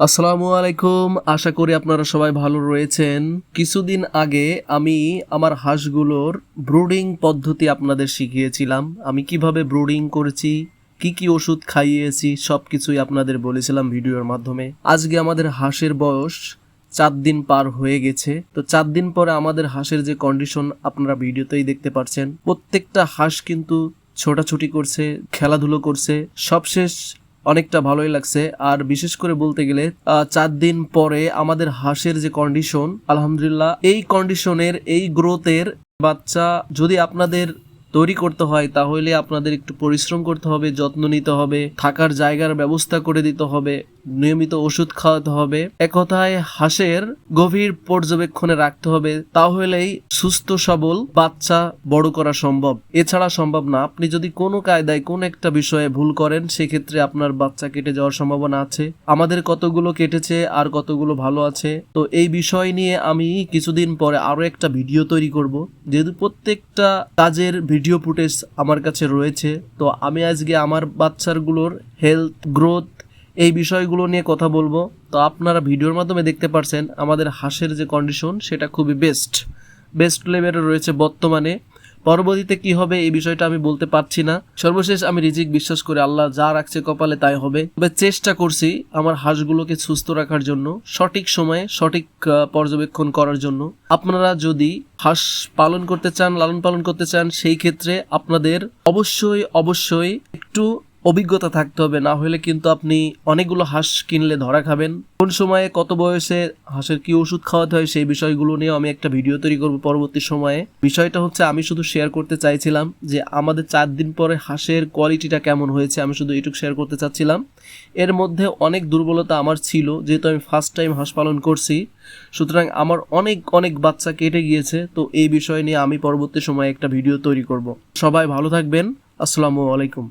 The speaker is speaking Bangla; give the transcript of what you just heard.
আসসালামু আলাইকুম। আশা করি আপনারা সবাই ভালো রয়েছেন। কিছুদিন আগে আমি আমার হাঁসগুলোর ব্রুডিং পদ্ধতি আপনাদের শিখিয়েছিলাম। আমি কীভাবে ব্রুডিং করেছি, কি কি ওষুধ খাইয়েছি সব কিছুই আপনাদের বলেছিলাম ভিডিওর মাধ্যমে। আজকে আমাদের হাঁসের বয়স চার দিন পার হয়ে গেছে। তো চার দিন পরে আমাদের হাঁসের যে কন্ডিশন আপনারা ভিডিওতেই দেখতে পাচ্ছেন প্রত্যেকটা হাঁস কিন্তু ছোটাছুটি করছে, খেলাধুলো করছে। সবশেষ অনেকটা ভালোই লাগছে। আর বিশেষ করে বলতে গেলে চার দিন পরে আমাদের হাঁসের যে কন্ডিশন আলহামদুলিল্লাহ, এই কন্ডিশনের এই গ্রোথের বাচ্চা যদি আপনাদের তৈরি করতে হয়, তাহলে আপনাদের একটু পরিশ্রম করতে হবে, যত্ন নিতে হবে, থাকার জায়গার ব্যবস্থা করে দিতে হবে। নিয়মিত ওষুধ খাওয়াতে হবে। এক কথায় হাঁসের গভীর পর্যবেক্ষণে রাখতে হবে, তাহলেই সুস্থ, সবল বাচ্চা বড় করা সম্ভব। এছাড়া সম্ভব না। আপনি যদি কোনো কায়দায় কোন একটা বিষয়ে ভুল করেন, সেক্ষেত্রে আপনার বাচ্চা কেটে যাওয়ার সম্ভাবনা আছে। আমাদের কতগুলো কেটেছে আর কতগুলো ভালো আছে? তো এই বিষয় নিয়ে আমি কিছুদিন পরে আরও একটা ভিডিও তৈরি করব। যেহেতু প্রত্যেকটা কাজের ভিডিও ফুটেজ আমার কাছে রয়েছে, তো আমি আজকে আমার বাচ্চারগুলোর হেলথ গ্রোথ এই বিষয়গুলো নিয়ে কথা বলব। তো আপনারা ভিডিওর মাধ্যমে দেখতে পারছেন আমাদের হাঁসের যে কন্ডিশন সেটা খুবই বেস্ট বেস্ট লেভেলে রয়েছে বর্তমানে। পরবর্তীতে কি হবে এই বিষয়টা আমি বলতে পারছি না। সর্বশেষ আমি রিজিক বিশ্বাস করে আল্লাহ যা রাখছে কপালে তাই হবে। তবে চেষ্টা করছি আমার হাঁসগুলোকে সুস্থ রাখার জন্য, সঠিক সময়ে সঠিক পর্যবেক্ষণ করার জন্য। আপনারা যদি হাঁস পালন করতে চান, লালন পালন করতে চান, সেই ক্ষেত্রে আপনাদের অবশ্যই অবশ্যই একটু অভিজ্ঞতা থাকতে হবে, না হলে কিন্তু আপনি অনেকগুলো হাঁস কিনলে ধরা খাবেন। কোন সময়ে কত বয়সে হাঁসের কি ওষুধ খাওয়াতে হয় সেই বিষয়গুলো নিয়ে আমি একটা ভিডিও তৈরি করব পরবর্তী সময়ে। বিষয়টা হচ্ছে আমি শুধু শেয়ার করতে চাইছিলাম যে আমাদের চার দিন পরে হাঁসের কোয়ালিটিটা কেমন হয়েছে আমি শুধু এটুকু শেয়ার করতে চাচ্ছিলাম। এর মধ্যে অনেক দুর্বলতা আমার ছিল, যেহেতু আমি ফার্স্ট টাইম হাঁস পালন করছি। সুতরাং আমার অনেক অনেক বাচ্চা কেটে গিয়েছে, তো এই বিষয় নিয়ে আমি পরবর্তী সময়ে একটা ভিডিও তৈরি করব। সবাই ভালো থাকবেন, আসসালামু আলাইকুম।